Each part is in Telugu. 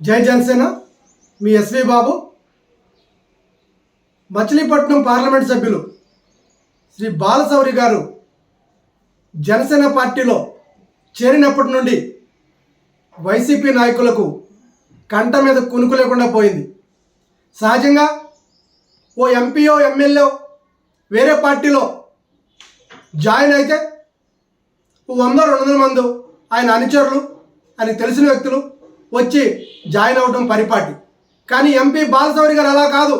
జై జనసేన మీ ఎస్వి బాబు మచిలీపట్నం పార్లమెంట్ సభ్యులు శ్రీ బాలసౌరి గారు జనసేన పార్టీలో చేరినప్పటి నుండి వైసీపీ నాయకులకు కంట మీద కునుకు లేకుండా పోయింది. సహజంగా ఓ ఎంపీఓ ఎమ్మెల్యే వేరే పార్టీలో జాయిన్ అయితే ఓ వంద రెండు వందల మంది ఆయన అనుచరులు ఆయన తెలిసిన వ్యక్తులు వచ్చి జాయిన్ అవ్వడం పరిపాటి. కానీ ఎంపీ బాలసౌరి గారు అలా కాదు.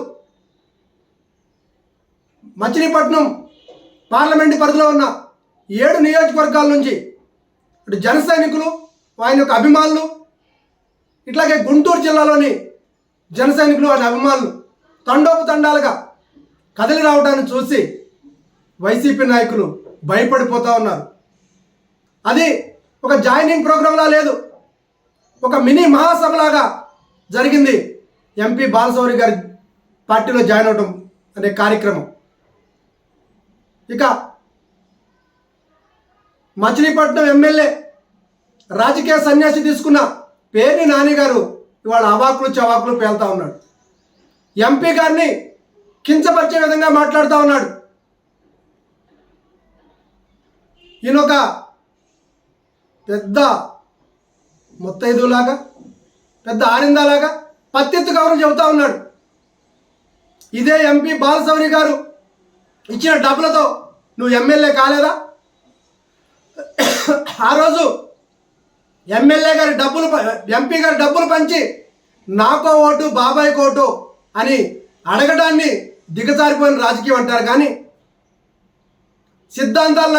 మచిలీపట్నం పార్లమెంటు పరిధిలో ఉన్న ఏడు నియోజకవర్గాల నుంచి ఇటు జన సైనికులు ఆయన యొక్క అభిమానులు ఇట్లాగే గుంటూరు జిల్లాలోని జన సైనికులు ఆయన అభిమానులు తండోపు తండాలుగా కదిలి రావడాన్ని చూసి వైసీపీ నాయకులు భయపడిపోతూ ఉన్నారు. అది ఒక జాయినింగ్ ప్రోగ్రాంలా లేదు. ఒక మినీ మహాసభలాగా జరిగింది ఎంపీ బాలసౌరి గారి పార్టీలో జాయిన్ అవడం అనే కార్యక్రమం. ఇక మచిలీపట్నం ఎమ్మెల్యే రాజకీయ సన్యాసి తీసుకున్న పేరుని నాని గారు ఇవాళ అవాకులు చవాకులు పేలుతా ఉన్నాడు. ఎంపీ గారిని కించపరిచే విధంగా మాట్లాడుతూ ఉన్నాడు. ఈయన ఒక పెద్ద ముత్తైదులాగా పెద్ద ఆరిందాలాగా పత్తెత్తు కవరం చెబుతా ఉన్నాడు. ఇదే ఎంపీ బాలసౌరి గారు ఇచ్చిన డబ్బులతో నువ్వు ఎమ్మెల్యే కాలేదా? ఆ రోజు ఎమ్మెల్యే గారి డబ్బులు ప- ఎంపీ గారి డబ్బులు పంచి నాకో ఓటు బాబాయ్ ఓటు అని అడగడాన్ని దిగజారిపోయిన రాజకీయం అంటారు కానీ సిద్ధాంతాలు